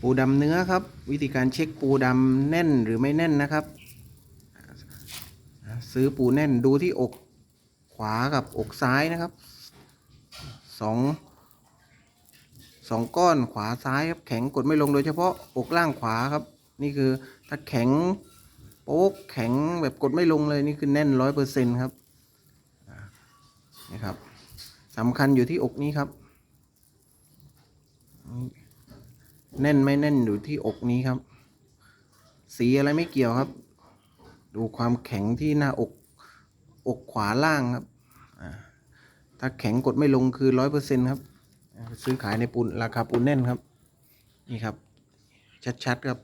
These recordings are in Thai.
ปูดำเนื้อครับ วิธีการเช็คปูดำแน่นหรือไม่แน่นนะครับ ซื้อปูแน่นดูที่อกขวากับอกซ้ายนะครับสองสองก้อนขวาซ้ายครับแข็งกดไม่ลงโดยเฉพาะอกล่างขวาครับ นี่คือถ้าแข็งโป๊กแข็งแบบกดไม่ลงเลยนี่คือแน่นร้อยเปอร์เซ็นต์ครับนี่ครับสำคัญอยู่ที่อกนี้ครับ แน่นไม่แน่นอยู่ที่อกนี้ครับ สีอะไรไม่เกี่ยวครับ ดูความแข็งที่หน้าอก อกขวาล่างครับถ้าแข็งกดไม่ลงคือร้อยเปอร์เซ็นครับ ซื้อขายในปูนราคาปูนแน่นครับ นี่ครับ ชัดๆครับ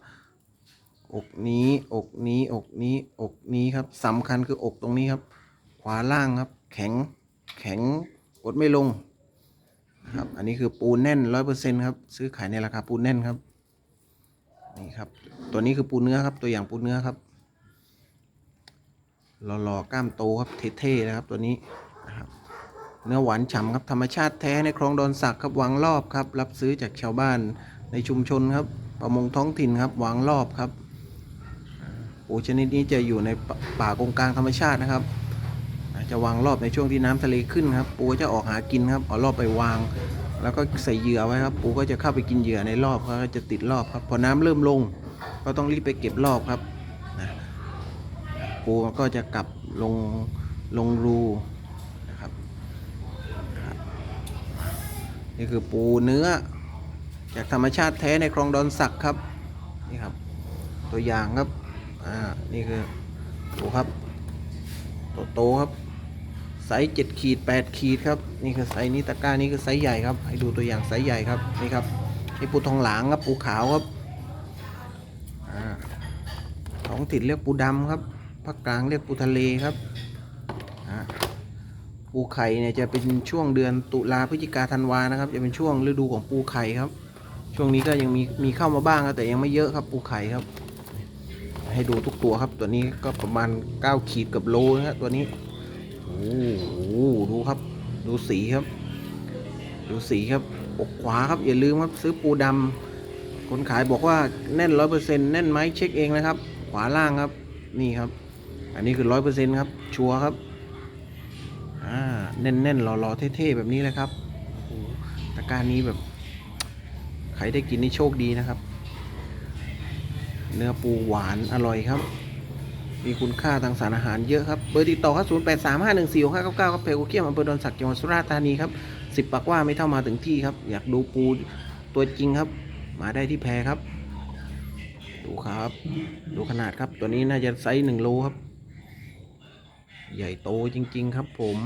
อกนี้อกนี้อกนี้อกนี้ครับสำคัญคืออกตรงนี้ครับ ขวาล่างครับ แข็งแข็งกดไม่ลง ครับ อันนี้คือปูนแน่นร้อยเปอร์เซ็นครับ ซื้อขายในราคาปูนแน่นครับ นี่ครับ ตัวนี้คือปูเนื้อครับ ตัวอย่างปูเนื้อครับ หล่อๆกล้ามโตครับ เท่ๆนะครับ ตัวนี้นะครับ เนื้อหวานฉ่ำครับ ธรรมชาติแท้ในคลองดอนสักครับ วางรอบครับ รับซื้อจากชาวบ้านในชุมชนครับ ประมงท้องถิ่นครับ วางรอบครับ ปูชนิดนี้จะอยู่ในป่าป่ากงกลางธรรมชาตินะครับ จะวางรอบในช่วงที่น้ำทะเลขึ้นครับ ปูจะออกหากินครับเอารอบไปวาง แล้วก็ใส่เหยื่อไว้ครับ ปูก็จะเข้าไปกินเหยื่อในรอบเขาก็จะติดรอบครับพอน้ำเริ่มลง ก็ต้องรีบไปเก็บรอบครับนะปูก็จะกลับลงลงรูนะครับนี่คือปูเนื้อ จากธรรมชาติแท้ในคลองดอนสักครับนี่ครับ ตัวอย่างครับอ่านี่คือปูครับโตโตครับ ไซส์เจ็ดขีดแปดขีดครับนี่คือไซส์นี้ตะกร้านี้คือไซส์ใหญ่ครับให้ดูตัวอย่างไซส์ใหญ่ครับนี่ครับนี่ปูทองหลางครับปูขาวครับท้องถิ่นเรียกปูดำครับภาคกลางเรียกปูทะเลครับปูไข่เนี่ยจะเป็นช่วงเดือนตุลาพฤศจิกาธันวานะครับ จะเป็นช่วงฤดูของปูไข่ครับ ช่วงนี้ก็ยังมีมีเข้ามาบ้างครับแต่ยังไม่เยอะครับปูไข่ครับ ให้ดูทุกตัวครับตัวนี้ก็ประมาณ 9 ขีดกับโลนะครับตัวนี้ โอ้โหดูครับ ดูสีครับ ดูสีครับอกขวาครับ อย่าลืมครับซื้อปูดำคนขายบอกว่าแน่นร้อยเปอร์เซ็นต์แน่นไหมเช็คเองนะครับ ขวาล่างครับ นี่ครับ อันนี้คือร้อยเปอร์เซ็นต์ครับ ชัวร์ครับอ่าแน่นๆหล่อๆเท่ๆแบบนี้เลยครับโอ้ตะการนี้แบบใครได้กินนี่โชคดีนะครับ เนื้อปูหวานอร่อยครับ มีคุณค่าทางสารอาหารเยอะครับ เบอร์ติดต่อครับ0 8 3 5 1 4 6 5 9 9ครับเพลโกเกียมอำเภอดอนสักจังหวัดสุราษฎร์ธานีครับสิบปากว่าไม่เท่ามาถึงที่ครับ อยากดูปูตัวจริงครับ มาได้ที่แพครับ ดูครับ ดูขนาดครับ ตัวนี้น่าจะไซส์หนึ่งโลครับ ใหญ่โตจริง ๆ ครับผม